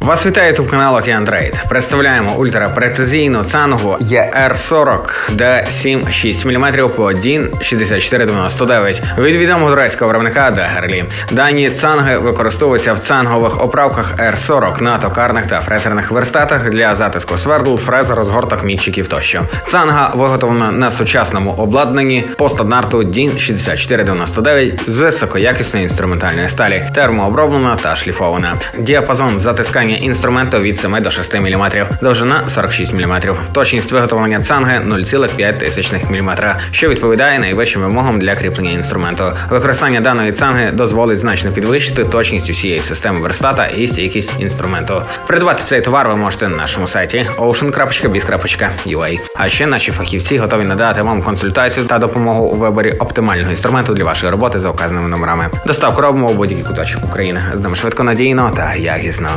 Вас вітає ютуб канал Океан Трейд. Представляємо ультрапрецизійну цангу ER40 D7 6 мм по 1,6499 від відомого турецького виробника Дагерлі. Дані цанги використовуються в цангових оправках R40 на токарних та фрезерних верстатах для затиску свердл, фрез, розгорток, мітчиків тощо. Цанга виготовлена на сучасному обладнанні по стандарту DIN 6499 з високоякісної інструментальної сталі, термооброблена та шліфована. Діапазон затискання інструменту від 7 до 6 мм, довжина 46 мм, точність виготовлення цанги 0,5 мм, що відповідає найвищим вимогам для кріплення інструменту. Використання даної цанги дозволить значно підвищити точність усієї системи верстата і стійкість інструменту. Придбати цей товар ви можете на нашому сайті ocean.biz.ua. А ще наші фахівці готові надати вам консультацію та допомогу у виборі оптимального інструменту для вашої роботи за вказаними номерами. Доставку робимо у будь-який куточок України. З нами швидко надійно та якісно.